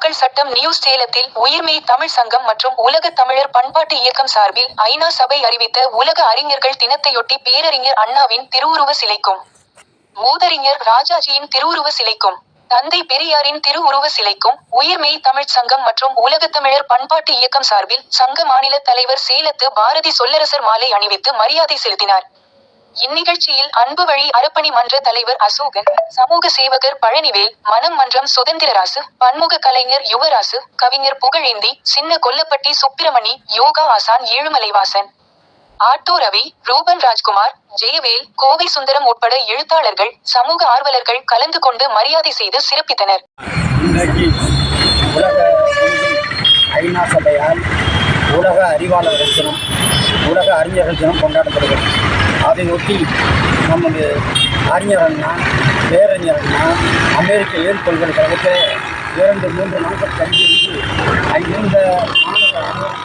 மக்கள் சட்டம் நியூஸ் சேலத்தில் உயிர்மெய் தமிழ் சங்கம் மற்றும் உலக தமிழர் பண்பாட்டு இயக்கம் சார்பில் ஐநா சபை அறிவித்த உலக அறிஞர்கள் தினத்தையொட்டி பேரறிஞர் அண்ணாவின் திருவுருவ சிலைக்கும். மூதறிஞர் ராஜாஜியின் திருவுருவ சிலைக்கும். தந்தை பெரியாரின் திருவுருவ சிலைக்கும் உயிர்மெய் தமிழ்ச் சங்கம் மற்றும் உலகத்தமிழர் பண்பாட்டு இயக்கம் சார்பில் சங்க மாநில தலைவர் சேலத்து பாரதி சொல்லரசர் மாலை அணிவித்து மரியாதை செலுத்தினார். இந்நிகழ்ச்சியில் அன்பு வழி அறப்பணி மன்ற தலைவர் அசோகன் சமூக சேவகர் பழனிவேல் மனம் மன்றம் சுதந்திரராசு பன்முக கலைஞர் யுவராசு கவிஞர் புகழேந்தி சின்ன கொல்லப்பட்டி சுப்பிரமணி யோகா ஆசான் ஏழுமலைவாசன். ஆட்டோ ரவி ரூபன் ராஜ்குமார் ஜெயவேல் கோவை சுந்தரம் உட்பட எழுத்தாளர்கள் சமூக ஆர்வலர்கள் கலந்து கொண்டு மரியாதை செய்து சிறப்பித்தனர். ஐநா சபையால் உலக அறிவாளர்கள் தினம் உலக அறிஞர்கள் தினம் கொண்டாடப்படுகிறது. அதை ஒட்டி நமது அறிஞர் அண்ணா பேரறிஞர் அண்ணா அமெரிக்க ஏல் பல்கலைக்கழகத்தில் இரண்டு மூன்று நாட்கள் தங்கியிருந்து அங்கிருந்த மாணவர்கள்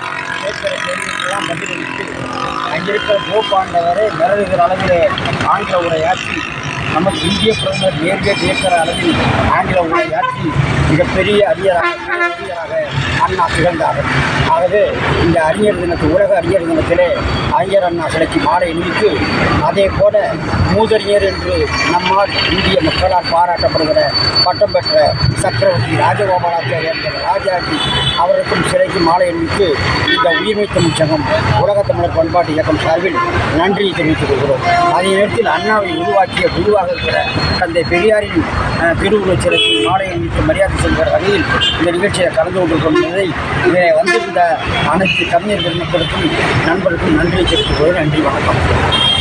கேட்கிற கேள்விக்கெல்லாம் பதிலளித்து அங்கிருக்கிற போப்பாண்டவரை நிறைவேற அளவில் ஆங்கில உரையாற்றி நமக்கு இந்திய பிரதமர் நேர்வே கேட்கிற அளவில் ஆங்கில உரையாற்றி மிகப்பெரிய அறிஞராக பேரறிஞராக அண்ணா திகழ்ந்தார்கள் ஆகவே இந்த அறிஞர் தினத்து உலக அறிஞர் தினத்திலே அறிஞர் அண்ணா சிலைக்கு மாலை அணிவித்து அதே போல மூதறிஞர் என்று நம்மால் இந்திய மக்களால் பாராட்டப்படுகிற பட்டம் பெற்ற சக்கரவர்த்தி ராஜகோபாலாச்சாரிய ராஜாஜி அவருக்கும் சிறைக்கும் மாலை அணிவித்து இந்த உயிர்மை தமிழ்ச்சங்கம் உலக தமிழர் பண்பாட்டு இயக்கம் சார்பில் நன்றி தெரிவித்துக் கொள்கிறோம். அதே நேரத்தில் அண்ணாவை உருவாக்கிய குருவாக இருக்கிற தந்தை பெரியாரின் அஹ், திருவுருவச் மாலை அணிவித்து மரியாதை செல்கிற வகையில் இந்த நிகழ்ச்சியை கலந்து கொண்டு கொண்டதை இதை வந்திருந்த அனைத்து கவிஞர் பெருமக்களுக்கும் நண்பருக்கும் நன்றி தெரிவித்துக் கொள்கிறேன். நன்றி வணக்கம்.